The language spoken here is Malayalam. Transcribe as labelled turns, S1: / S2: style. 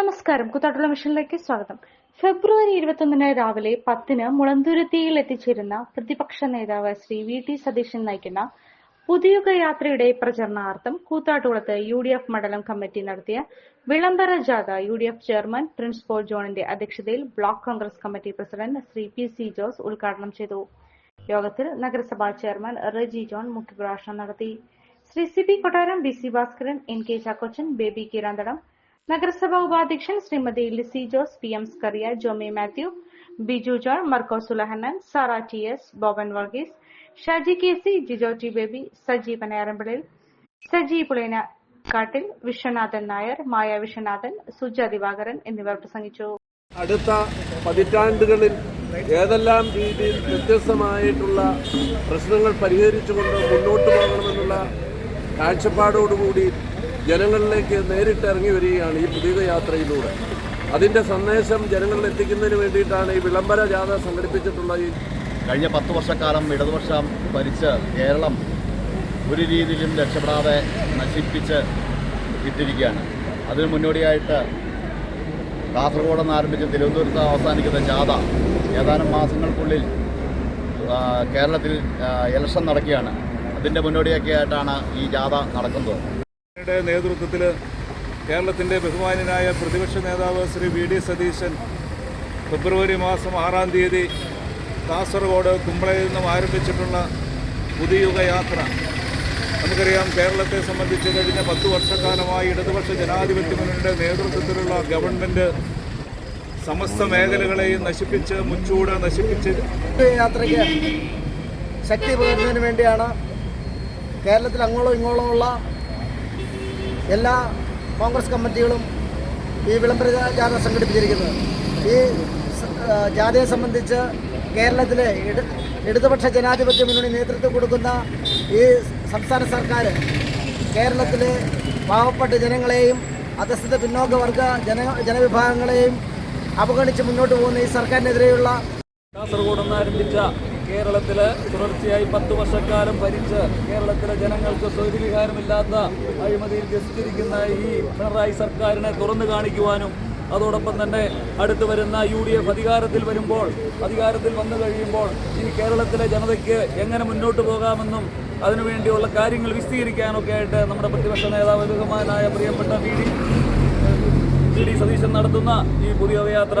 S1: നമസ്കാരം. കുത്താട്ടുള്ള മിഷനിലേക്ക് സ്വാഗതം. ഫെബ്രുവരി ഇരുപത്തൊന്നിന് രാവിലെ പത്തിന് മുളന്തുരുത്തിയിൽ എത്തിച്ചേരുന്ന പ്രതിപക്ഷ നേതാവ് ശ്രീ വി ടി സതീശൻ നയിക്കുന്ന പുതിയുഗ യാത്രയുടെ പ്രചരണാർത്ഥം കൂത്താട്ടുകുളത്ത് യു ഡി എഫ് മണ്ഡലം കമ്മിറ്റി നടത്തിയ വിളംബര ജാഥ U D F chairman Prince Paul ജോണിന്റെ അധ്യക്ഷതയിൽ block Congress committee president Shri P C Jose ഉദ്ഘാടനം ചെയ്തു. യോഗത്തിൽ നഗരസഭാ ചെയർമാൻ റെജി ജോൺ മുഖ്യപ്രഭാഷണം നടത്തി. Shri C P Kottaram B C Bhaskaran N K Chackochan Baby Kiranthadam നഗരസഭാ ഉപാധ്യക്ഷൻ Shrimati Lissy Jose P M Scaria Jomy Mathew Biju John Markose Sulahanan Sara T S Boban Varghese Shaji K C Jijo T Baby Saji Panayarampil Saji Pulenakattil Viswanathan Nair മായ വിശ്വനാഥൻ സുജ ദിവാകരൻ എന്നിവർ പ്രസംഗിച്ചു.
S2: അടുത്ത പതിറ്റാണ്ടുകളിൽ ഏതെല്ലാം രീതിയിൽ വ്യത്യസ്തമായിട്ടുള്ള പ്രശ്നങ്ങൾ പരിഹരിച്ചുകൊണ്ട് മുന്നോട്ട് പോകണമെന്നുള്ള കാഴ്ചപ്പാടോടുകൂടി ജനങ്ങളിലേക്ക് നേരിട്ട് ഇറങ്ങി വരികയാണ് ഈ പുതിയ യാത്രയിലൂടെ. അതിന്റെ സന്ദേശം ജനങ്ങളിൽ എത്തിക്കുന്നതിന് വേണ്ടിയിട്ടാണ് ഈ വിളംബര ജാഥ സംഘടിപ്പിച്ചിട്ടുള്ള ഈ
S3: കഴിഞ്ഞ പത്ത് വർഷക്കാലം ഇടതുപക്ഷം ഭരിച്ച് കേരളം ഒരു രീതിയിലും രക്ഷപ്പെടാതെ നശിപ്പിച്ച് ഇട്ടിരിക്കുകയാണ്. അതിന് മുന്നോടിയായിട്ട് കാസർഗോഡ് നിന്ന് ആരംഭിച്ച് തിരുവനന്തപുരത്ത് അവസാനിക്കുന്ന ജാഥ ഏതാനും മാസങ്ങൾക്കുള്ളിൽ കേരളത്തിൽ ഇലക്ഷൻ നടക്കുകയാണ്. അതിന്റെ മുന്നോടിയൊക്കെ ആയിട്ടാണ് ഈ ജാഥ നടക്കുന്നത്.
S4: യുടെ നേതൃത്വത്തിൽ കേരളത്തിന്റെ ബഹുമാനായ പ്രതിപക്ഷ നേതാവ് ശ്രീ വി ഡി സതീശൻ ഫെബ്രുവരി മാസം ആറാം തീയതി കാസർഗോഡ് കുമ്പളയിൽ നിന്നും ആരംഭിച്ചിട്ടുള്ള പുതിയുഗ യാത്ര. നമുക്കറിയാം കേരളത്തെ സംബന്ധിച്ച് കഴിഞ്ഞ പത്ത് വർഷക്കാലമായി ഇടതുപക്ഷ ജനാധിപത്യ മുന്നണിയുടെ നേതൃത്വത്തിലുള്ള ഗവൺമെന്റ് സമസ്ത മേഖലകളെയും നശിപ്പിച്ച് മുച്ചൂട് നശിപ്പിച്ച്
S5: യാത്രയ്ക്ക് ശക്തി പകരുന്നതിന് വേണ്ടിയാണ് കേരളത്തിൽ അങ്ങോളം ഇങ്ങോളമുള്ള എല്ലാ കോൺഗ്രസ് കമ്മിറ്റികളും ഈ വിളംബര ജാഥ സംഘടിപ്പിച്ചിരിക്കുന്നത്. ഈ ജാഥയെ സംബന്ധിച്ച് കേരളത്തിലെ ഇട ഇടതുപക്ഷ ജനാധിപത്യ മുന്നണി നേതൃത്വം കൊടുക്കുന്ന ഈ സംസ്ഥാന സർക്കാർ കേരളത്തിലെ പാവപ്പെട്ട ജനങ്ങളെയും അധസ്ഥിത പിന്നോക്ക വർഗ ജന ജനവിഭാഗങ്ങളെയും അവഗണിച്ച് മുന്നോട്ട് പോകുന്ന ഈ സർക്കാരിനെതിരെയുള്ള
S6: കാസർഗോഡ് നിന്ന് ആരംഭിച്ച കേരളത്തിൽ തുടർച്ചയായി പത്ത് വർഷക്കാലം ഭരിച്ച് കേരളത്തിലെ ജനങ്ങൾക്ക് സ്വൈര്യവിഹാരമില്ലാത്ത അഴിമതിയിൽ ഗ്രസിച്ചിരിക്കുന്ന ഈ പിണറായി സർക്കാരിനെ തുറന്നു കാണിക്കുവാനും അതോടൊപ്പം തന്നെ അടുത്ത് വരുന്ന യു ഡി എഫ് അധികാരത്തിൽ വരുമ്പോൾ അധികാരത്തിൽ വന്നു കഴിയുമ്പോൾ ഇനി കേരളത്തിലെ ജനതയ്ക്ക് എങ്ങനെ മുന്നോട്ട് പോകാമെന്നും അതിനുവേണ്ടിയുള്ള കാര്യങ്ങൾ വിശദീകരിക്കാനൊക്കെ ആയിട്ട് നമ്മുടെ പ്രതിപക്ഷ നേതാവ് ബഹുമാനായ പ്രിയപ്പെട്ട വി ഡി സതീശൻ നടത്തുന്ന ഈ പുതിയ യാത്ര